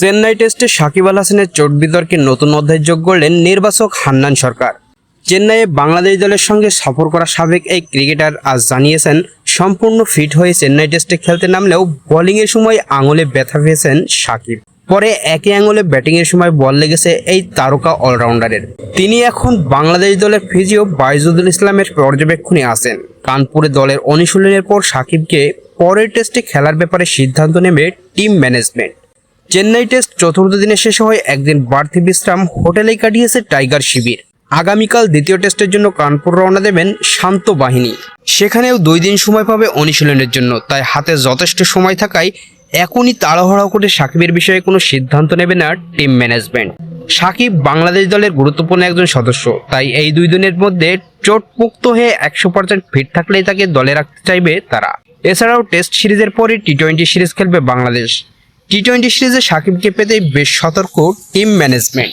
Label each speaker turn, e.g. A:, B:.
A: চেন্নাই টেস্টে সাকিব আল হাসানের চোট বিতর্কে নতুন অধ্যায় যোগ করলেন নির্বাচক হান্নান সরকার। চেন্নাইয়ে বাংলাদেশ দলের সঙ্গে সফর করা সাবেক এই ক্রিকেটার আজ জানিয়েছেন, সম্পূর্ণ ফিট হয়ে চেন্নাই টেস্টে খেলতে নামলেও বোলিংয়ের সময় আঙুলে ব্যথা পেয়েছেন সাকিব। পরে একই আঙুলে ব্যাটিংয়ের সময় বল লেগেছে এই তারকা অলরাউন্ডারের। তিনি এখন বাংলাদেশ দলের ফিজিও বাইজুদুল ইসলামের পর্যবেক্ষণে আছেন। কানপুরে দলের অনুশীলনের পর সাকিবকে পরের টেস্টে খেলার ব্যাপারে সিদ্ধান্ত নেবে টিম ম্যানেজমেন্ট। চেন্নাই টেস্ট চতুর্থ দিনে শেষ হয় একদিন বাড়তি বিশ্রাম হোটেলেই কাটিয়েছে টাইগার শিবির। আগামীকাল দ্বিতীয় টেস্টের জন্য কানপুর রওনা দেবেন শান্ত বাহিনী। সেখানেও দুই দিন সময় পাবে অনুশীলনের জন্য, তাই হাতে যথেষ্ট সময় থাকায় এখনই তাড়াহড়া করে সাকিবের বিষয়ে কোনো সিদ্ধান্ত নেবে না টিম ম্যানেজমেন্ট। সাকিব বাংলাদেশ দলের গুরুত্বপূর্ণ একজন সদস্য, তাই এই দুই দিনের মধ্যে চোটমুক্ত হয়ে একশো পার্সেন্ট ফিট থাকলেই তাকে দলে রাখতে চাইবে তারা। এছাড়াও টেস্ট সিরিজের পরে টি টোয়েন্টি সিরিজ খেলবে বাংলাদেশ। টি টোয়েন্টি সিরিজে সাকিবকে পেতে বেশ সতর্ক টিম ম্যানেজমেন্ট